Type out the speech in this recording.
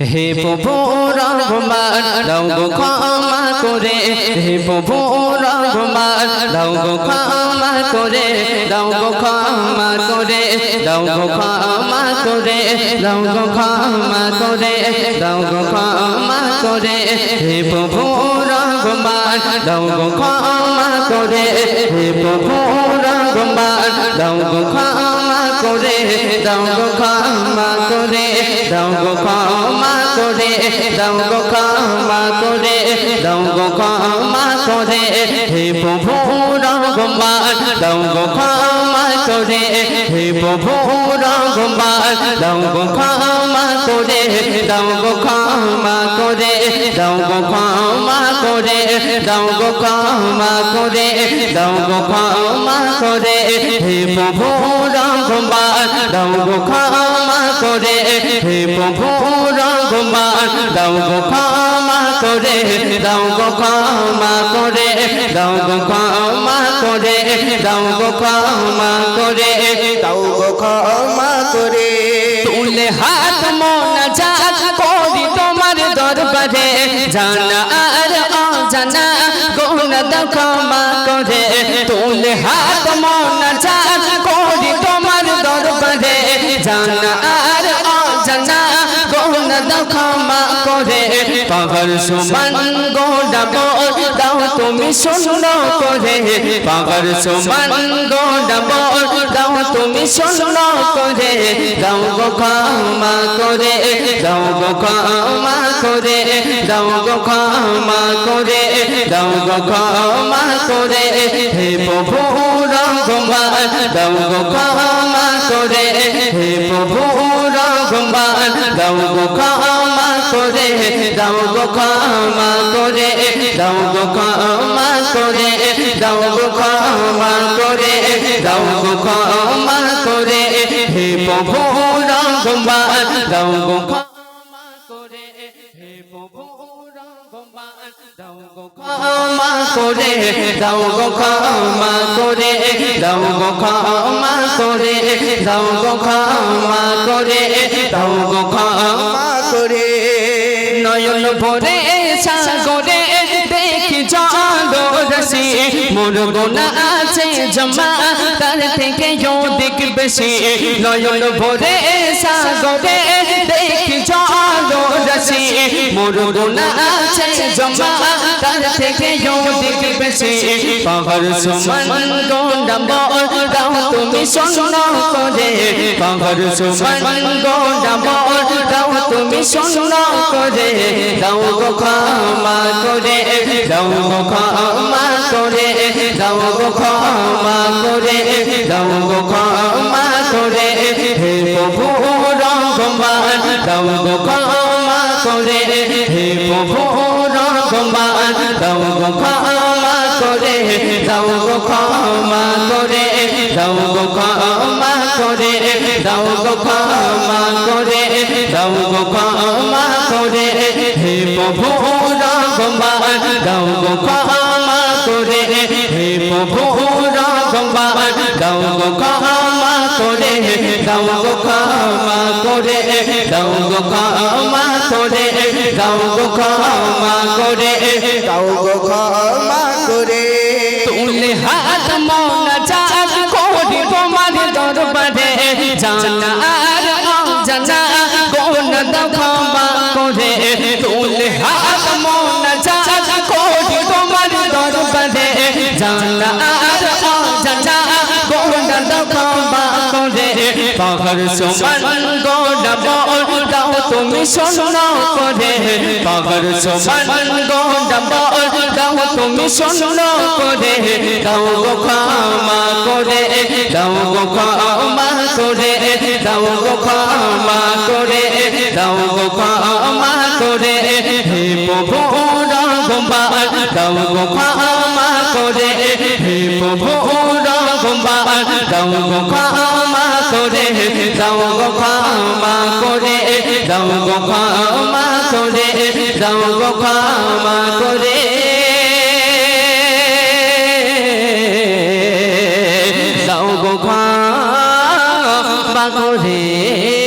হে প্রভু রঘুমান দাও গো ক্ষমা করে। হে প্রভু রঘুমান দাও গো ক্ষমা করে। দাও গো ক্ষমা করে দাও গো ক্ষমা করে দাও গো ক্ষমা করে দাও ক্ষমা করে। হে প্রভু দাও ক্ষমা করে। হে প্রভু দাও ক্ষমা করে, দাও গো ক্ষমা করে, দাও গো ক্ষমা করে, দাও গো ক্ষমা করে, দাও গো ক্ষমা করে, হে প্রভু রঘুমান দাও গো ক্ষমা করে, হে প্রভু রঘুমান দাও ক্ষমা করে, দাও ক্ষমা করে, দাও ক্ষমা করে, দাও গো ক্ষমা করে, দাও গো ক্ষমা করে, হে প্রভু রঘুমান দাও গো ক্ষমা করে, হে প্রভু রঘুমান দাও গো ক্ষমা করে, দাও গো ক্ষমা করে, দাও গো ক্ষমা করে, দাও গো ক্ষমা করে তাও গো ক্ষমা করে। তুলে হাত মোনা যাক করি তোমার দরবারে, জানা অজানা গুণ ক্ষমা করে। তুলে হাত মোনা যাক করে পাগল সমান গোডাব দাও, তুমি শূন্য করে। পাগল সমান গোডাব দাও, তুমি শূন্য করে। দাও গো ক্ষমা করে, দাও গো ক্ষমা করে, দাও গো ক্ষমা করে, দাও গো ক্ষমা করে। হে প্রভু রঘুমান দাও গো ক্ষমা করে। হে প্রভু রঘুমান দাও গো ক্ষমা করে দাও গো ক্ষমা করে, দাও গো ক্ষমা করে, দাও গো ক্ষমা করে, দাও গো ক্ষমা করে, হে প্রভু রঘুমান দাও গো ক্ষমা করে দাও গো ক্ষমা করে, দাও গো ক্ষমা করে, দাও গো ক্ষমা করে, দাও গো ক্ষমা করে। নয়ন ভরে সাগরে দেখি চলো রসি মোর আছে জমা, তার থেকে দিক বেশি। নয়ন ভরে সাগরে দেখি চলো রসি মোর গোনা আছে জমা তার থেকে দিক বেশি পাহাড় সমান গন্ডাব দাও তুমি শূন্য করে। পাহাড় সমান গন্ডাব দাও তুমি শূন্য করে। দাও গো ক্ষমা করে দাও গো ক্ষমা করে হে প্রভু রঘুমান দাও গো ক্ষমা করে। দাও গো ক্ষমা করে। দাও গো ক্ষমা করে। দাও গো ক্ষমা করে। দাও গো ক্ষমা করে। হে প্রভু রঘুমান দাও গো ক্ষমা করে। হে প্রভু রঘুমান দাও গো ক্ষমা করে দাও গো ক্ষমা করে দাও গো ক্ষমা করে দাও গো ক্ষমা করে তাও গো ক্ষমা করে। তুলে হাত মৌনা চাঁদ কোটি তোমার দরবারে। জানা আর অজানা কোন দাও ক্ষমা করে তুলে হাত মৌনা চাঁদ কোটি তোমার দরবারে। জানা আর পাহাড় সমান গোডা বল দাও তুমি শূন্য করে পাহাড় সমান গোডা বল দাও তুমি শূন্য করে দাও গো ক্ষমা করে, দাও গো ক্ষমা করে, দাও গো ক্ষমা করে, দাও গো ক্ষমা করে। হে প্রভু রঘুমান দাও গো ক্ষমা করে। হে প্রভু রঘুমান দাও গো ক্ষমা করে দাও গো ক্ষমা করে দাও গো ক্ষমা করে দাও গো ক্ষমা করে। দাও গো ক্ষমা করে।